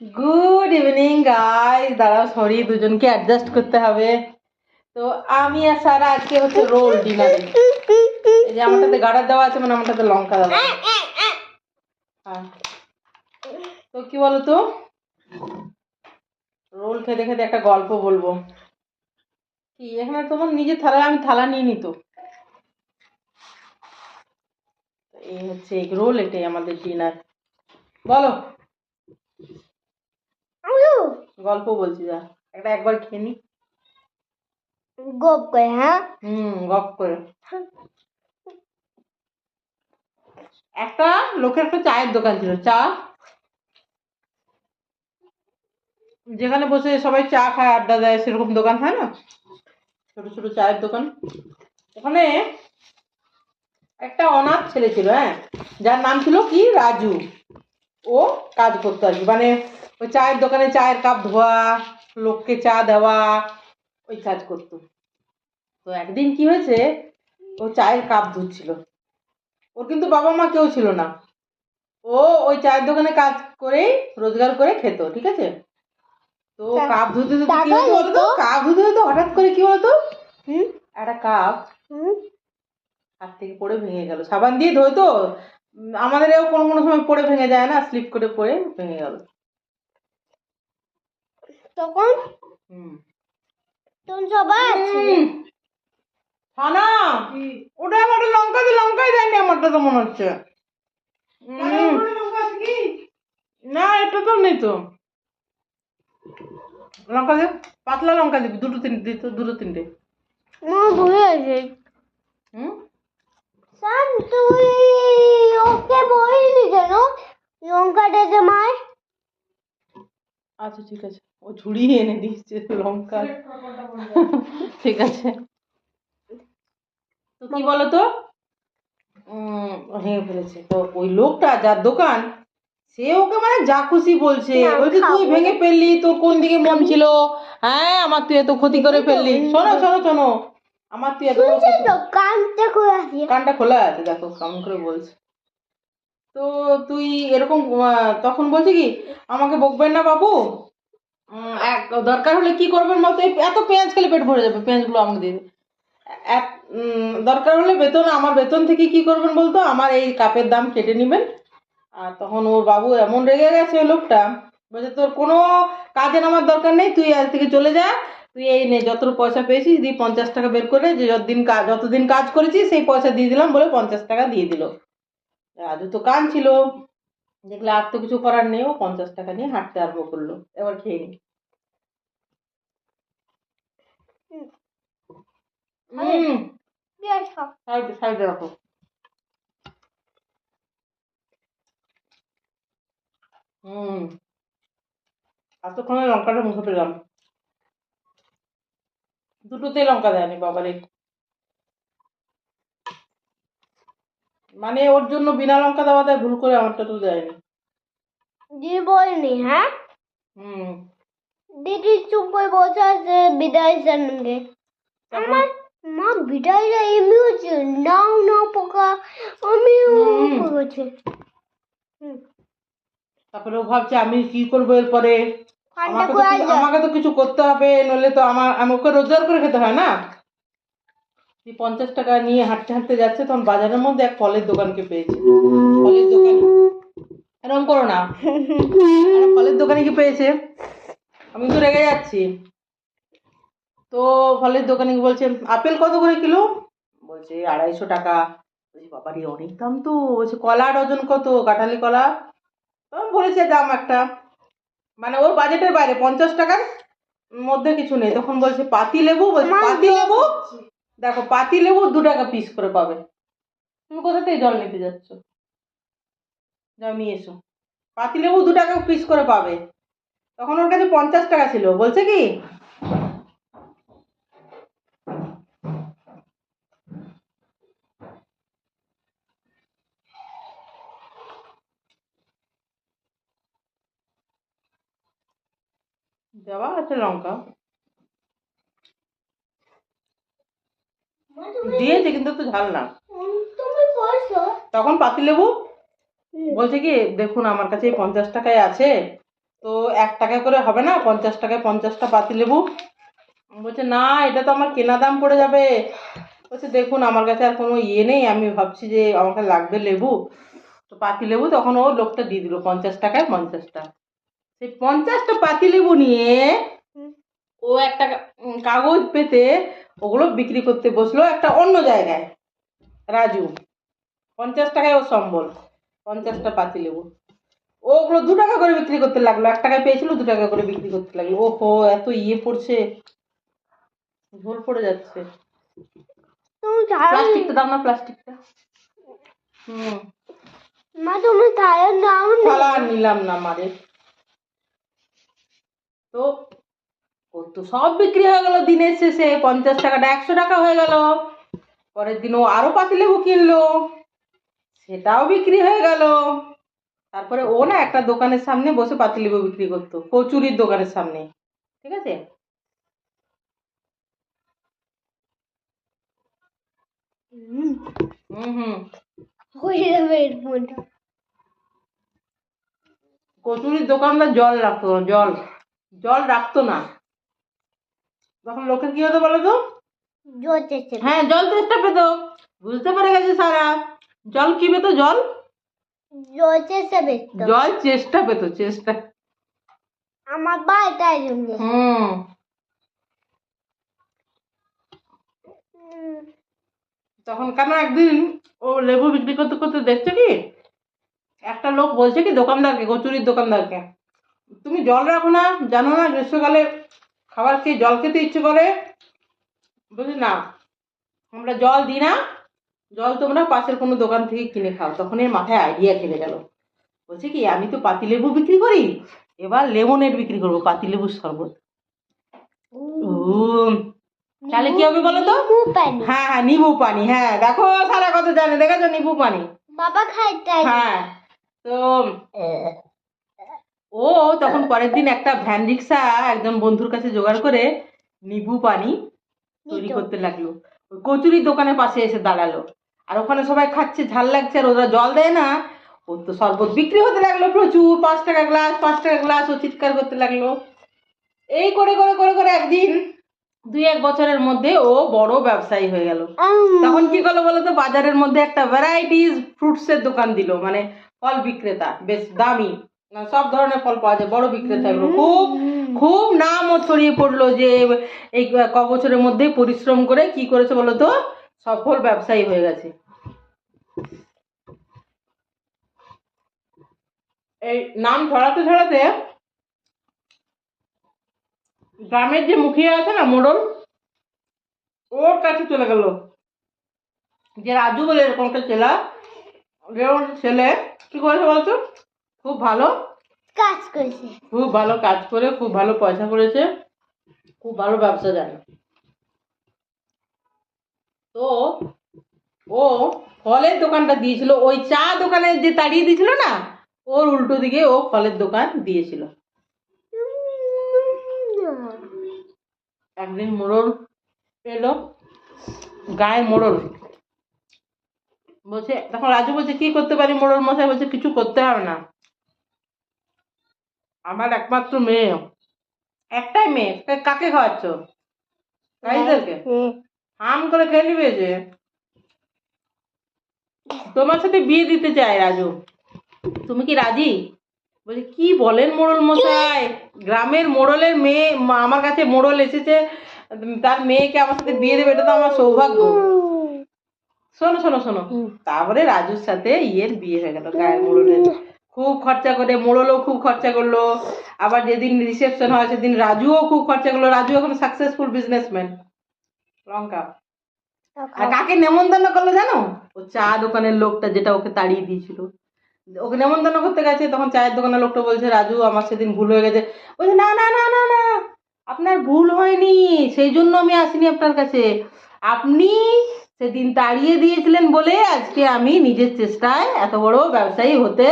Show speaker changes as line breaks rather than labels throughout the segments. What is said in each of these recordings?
Good evening guys দাঁড়াও sorry দুজনকে adjust করতে হবে। তো আমি আর সারা আজকে হচ্ছে রোল ডিনারে এই যে আমারটাতে গাড়া দেওয়া আছে মানে আমারটাতে লঙ্কা দেওয়া হ্যাঁ। তো কি বলো তো রোল খেতে খেতে একটা গল্প বলব। কি, এখানে তোমার নিজের থালা আমি থালা নিয়ে নিত। এই হচ্ছে এগ রোল এটাই আমাদের ডিনার বলো। গল্প বলছি যা। একটা একবার খেয়ে নি।
গপ করে হ্যাঁ?
হুম গপ করে। একটা লোকের একটা চায়ের দোকান ছিল চা। যেখানে বসে সবাই চা খায় আড্ডা দেয় সেরকম দোকান হয় না? ছোট ছোট চায়ের দোকান। ওখানে একটা অনাথ ছেলে ছিল হ্যাঁ? যার নাম ছিল কি? রাজু। ও কাজ করতো আর কি মানে ওই চায়ের দোকানে চায়ের কাপ ধোয়া লোককে চা দেওয়া ওই কাজ করতো। তো একদিন কি হয়েছে ও চায়ের কাপ ধুচ্ছিল। ওর কিন্তু বাবা মা কেউ ছিল না। ও ওই চায়ের দোকানে কাজ করেই রোজগার করে খেত ঠিক আছে? তো কাপ ধুতে ধুতে কি বলতো? কাপ ধুতে ধুতে হঠাৎ করে কি বলতো? একটা কাপ হাত থেকে পড়ে ভেঙে গেল। সাবান দিয়ে ধোয় তো। আমাদেরও কোনো কোনো সময় পড়ে ভেঙে যায় না স্লিপ করে পড়ে ভেঙে গেল।
তখন?
হুম।
তখন সবাই
ছানা ওটা আমার লঙ্কা দিয়ে লঙ্কাই দেয়নি আমারটা তো মনে হচ্ছে। না এটা তো নেই তো। লঙ্কা দে পাতলা লঙ্কা দিবি দুটো তিনটে দুটো তিনটে।
মা ভুলে গেছে
হুম
স্যার তুই ওকে বলিনি কেন লঙ্কা ডেকে
আচ্ছা ঠিক আছে। ও ঝুড়ি এনে দিচ্ছে লঙ্কা। ঠিক আছে। তো কি বলো তো ভেঙে ফেলেছে। তো ওই লোকটা যার দোকান সে ওকে মানে যা খুশি বলছে। বলছে তুই ভেঙে ফেললি তোর কোন দিকে মন ছিল? হ্যাঁ আমার তুই এত ক্ষতি করে ফেললি। শোনো শোনো শোনো। আমার তুই এত
কানটা
খোলা আছে দেখো কেমন করে বলছে। তো তুই এরকম তখন বলছি কি, আমাকে বকবেন না বাবু। এক, দরকার হলে কি করবেন এই এত পেঁয়াজ খেলে পেট ভরে যাবে, পেঁয়াজগুলো আমাকে দিয়ে। এক দরকার হলে বেতন, আমার বেতন থেকে কি করবেন বলতো? আমার এই কাপের দাম কেটে নেবেন। আর তখন ওর বাবু এমন রেগে গেছে লোকটা, বলছে, তোর কোনো কাজের আমার দরকার নেই, তুই আজ থেকে চলে যা। তুই এই নে, যত পয়সা পেয়েছিস, দিয়ে পঞ্চাশ টাকা বের করে, যে যতদিন কাজ যতদিন কাজ করেছিস, সেই পয়সা দিয়ে দিলাম বলে পঞ্চাশ টাকা দিয়ে দিল। রাজু তো কান ছিল দেখলে আর তো কিছু করার নেই ও পঞ্চাশ টাকা নিয়ে হাঁটতে আরম্ভ করল। এবার খেয়ে নি। সাইডে সাইডে রাখো। হুম। এতক্ষণে লঙ্কাটা মুখে পেলাম দুটোতেই লঙ্কা দেয়নি বাবারে। মানে ওর জন্য বিনা লঙ্কা দেওয়া দেয় ভুল করে আমারটা তো দেয়নি।
দিদি বলিনি হ্যাঁ?
হুম।
দিদি চুপ করে বসে আছে বিদায় জানবে আমার মা বিদায়টা এমনি হচ্ছে নাও নাও পোকা আমিও। করেছে
তারপরে ও ভাবছে আমি কি করব এরপরে? আমাকে তো কিছু- আমাকে তো কিছু করতে হবে নইলে তো আমার আমাকে রোজগার করে খেতে হয় না? এই পঞ্চাশ টাকা নিয়ে হাঁটতে হাঁটতে যাচ্ছে তখন বাজারের মধ্যে এক ফলের দোকানকে পেয়েছে। ফলের দোকান। এরকম করো না। ফলের দোকানে কি পেয়েছে? আমি তো রেগে যাচ্ছি। তো ফলের দোকানে কি বলছে আপেল কত করে কিলো? বলছে আড়াইশো টাকা। বলছি বাবারি অনেক দাম তো। বলছে কলা ডজন কত? কাঁঠালি কলা? তখন বলেছে দাম একটা। মানে ওর বাজেটের বাইরে পঞ্চাশ টাকার মধ্যে কিছু নেই। তখন বলছে পাতি লেবু? বলছে পাতি লেবু? দেখো, পাতি লেবু দু টাকা পিস করে পাবে। তুমি কোথা থেকে জল নিতে যাচ্ছ? নিয়ে এসো। পাতি লেবু দু টাকা পিস করে পাবে। তখন ওর কাছে পঞ্চাশ টাকা ছিল, বলছে কি? দেওয়া আছে লঙ্কা
মা, তুমি
দিয়েছে কিন্তু তো ঝাল না। তখন পাতিলেবু বলছে কি দেখুন আমার কাছে এই পঞ্চাশ টাকায় আছে তো এক টাকা করে হবে না পঞ্চাশ টাকায় পঞ্চাশটা পাতি লেবু বলছে না এটা তো আমার কেনা দাম পড়ে যাবে। বলছে দেখুন আমার কাছে আর কোনো ইয়ে নেই আমি ভাবছি যে আমাকে লাগবে লেবু। তো পাতি লেবু তখন ও লোকটা দিয়ে দিল পঞ্চাশ টাকায় পঞ্চাশটা। সেই পঞ্চাশটা পাতি লেবু নিয়ে ও একটা কাগজ পেতে ওগুলো বিক্রি করতে বসল একটা অন্য জায়গায়। রাজু পঞ্চাশ টাকায় ও সম্বল পঞ্চাশটা পাতি লেবু। ওগুলো দু টাকা করে বিক্রি করতে লাগল এক টাকায় পেয়েছিল দু টাকা করে বিক্রি করতে লাগল। ওহো এত ইয়ে পড়ছে। ঝোল পড়ে যাচ্ছে। প্লাস্টিকটা দাও না প্লাস্টিকটা। হুম।
মা তুমি
আর নিলাম না মারে। তো তো সব বিক্রি হয়ে গেল দিনের শেষে পঞ্চাশ টাকাটা একশো টাকা হয়ে গেল। পরের দিন ও আরও পাতিলেবু কিনলো সেটাও বিক্রি হয়ে গেল। তারপরে ও না একটা দোকানের সামনে বসে পাতিলেবু বিক্রি করতো কচুরির দোকানের সামনে ঠিক আছে? কচুরির দোকানদার জল রাখতো জল জল রাখতো না। তখন লোকের কি হতো বলো তো? হ্যাঁ জল তেষ্টা পেত। বুঝতে পেরে গেছে সারা? জল কি পেতো জল?
চেষ্টা
জল চেষ্টা পেতো চেষ্টা।
আমার বাড়িটাই জন্য।
হুম তখন কেন একদিন ও লেবু বিক্রি করতে করতে দেখছে কি? একটা লোক বলছে কি দোকানদারকে কচুরির দোকানদারকে তুমি জল রাখো না জানো না গ্রীষ্মকালে খাবার খেয়ে জল খেতে ইচ্ছে করে? বুঝলি না? আমরা জল দিই না। জল তোমরা পাশের কোনো দোকান থেকে কিনে খাও। তখন এর মাথায় আইডিয়া খেলে গেল। বলছে কি আমি তো পাতিলেবু বিক্রি করি। এবার লেমনের বিক্রি করব পাতিলেবুর শরবত। তাহলে কি হবে বলো তো? হ্যাঁ হ্যাঁ নিবু পানি হ্যাঁ। দেখো সারা কথা জানে দেখেছ নিবু পানি?
বাবা খাই তাই।
হ্যাঁ তো ও তখন পরের দিন একটা ভ্যান রিক্সা একজন বন্ধুর কাছে জোগাড় করে নিবু পানি তৈরি করতে লাগল। ওই কচুরির দোকানের পাশে এসে দাঁড়াল। আর ওখানে সবাই খাচ্ছে ঝাল লাগছে আর ওরা জল দেয় না। ওর তো শরবত বিক্রি হতে লাগল প্রচুর পাঁচ টাকা গ্লাস পাঁচ টাকা গ্লাস ও চিৎকার করতে লাগল। এই করে করে করে করে একদিন দুই এক বছরের মধ্যে ও বড় ব্যবসায়ী হয়ে গেল। তখন কি করল বলো তো বাজারের মধ্যে একটা ভ্যারাইটিস ফ্রুটসের দোকান দিল মানে ফল বিক্রেতা বেশ দামি। সব ধরনের ফল পাওয়া যায় বড় বিক্রেতা এগুলো খুব খুব নামও ছড়িয়ে পড়ল যে এই ক বছরের মধ্যে পরিশ্রম করে কি করেছে বলো তো? সফল ব্যবসায়ী হয়ে গেছে। এই নাম ছড়াতে ছড়াতে গ্রামের যে মুখিয়া আছে না মোড়ল ওর কাছে চলে গেল। যে রাজু বলে এরকম একটা ছেলে ছেলে কি করেছে বলতো? খুব ভালো?
কাজ করেছে।
খুব ভালো কাজ করে খুব ভালো পয়সা করেছে খুব ভালো ব্যবসা জানে। তো ও ফলের দোকানটা দিয়েছিল ওই চা দোকানে যে তাড়িয়ে দিয়েছিল না ওর উল্টো দিকে ও ফলের দোকান দিয়েছিল। একদিন মোড়ল এলো গায়ে মোড়ল। বলছে তখন রাজু বলছে কি করতে পারি মোড়ল মশাই? বলছে কিছু করতে হবে না। আমার একমাত্র মেয়ে। একটাই মেয়ে কাকে খাওয়াচ্ছ? গাইদেরকে। হাম। করে খেয়ে নিবে যে? তোমার সাথে বিয়ে দিতে চাই রাজু। তুমি কি রাজি? বলছি কি বলেন মোড়ল মশাই? গ্রামের মোড়লের মেয়ে আমার কাছে মোড়ল এসেছে তার মেয়েকে আমার সাথে বিয়ে দেবে এটা তো আমার সৌভাগ্য। শোনো শোনো শোনো। তারপরে রাজুর সাথে ইয়ের বিয়ে হয়ে গেল গায়ের মোড়লের। খুব খরচা করে মোড়লও খুব খরচা করল। আবার যেদিন রিসেপশন হয় সেদিন রাজুও খুব খরচা করল। রাজু এখন সাকসেসফুল বিজনেসম্যান লঙ্কা। আর কাকে নেমন্তন্ন করল জানো? ও চা দোকানের লোকটা যেটা ওকে তাড়িয়ে দিয়েছিল। ওকে নেমন্তন্ন করতে গেছে তখন চায়ের দোকানের লোকটা বলছে রাজু আমার সেদিন ভুল হয়ে গেছে। বলছে না না না না না আপনার ভুল হয়নি। সেই জন্য আমি আসিনি আপনার কাছে। আপনি সেদিন তাড়িয়ে দিয়েছিলেন বলে আজকে আমি নিজের চেষ্টায় এত বড় ব্যবসায়ী হতে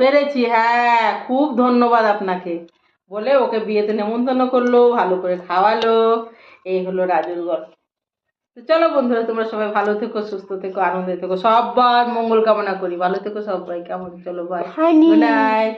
পেরেছি হ্যাঁ খুব ধন্যবাদ আপনাকে। বলে ওকে বিয়েতে নেমন্তন্ন করল ভালো করে খাওয়ালো এই হলো রাজুর গল্প। তো চলো বন্ধুরা তোমরা সবাই ভালো থেকো সুস্থ থেকো আনন্দে থেকো সব্বার মঙ্গল কামনা করি। ভালো থেকো সবাই কেমন? চলো
ভাই
গুড নাইট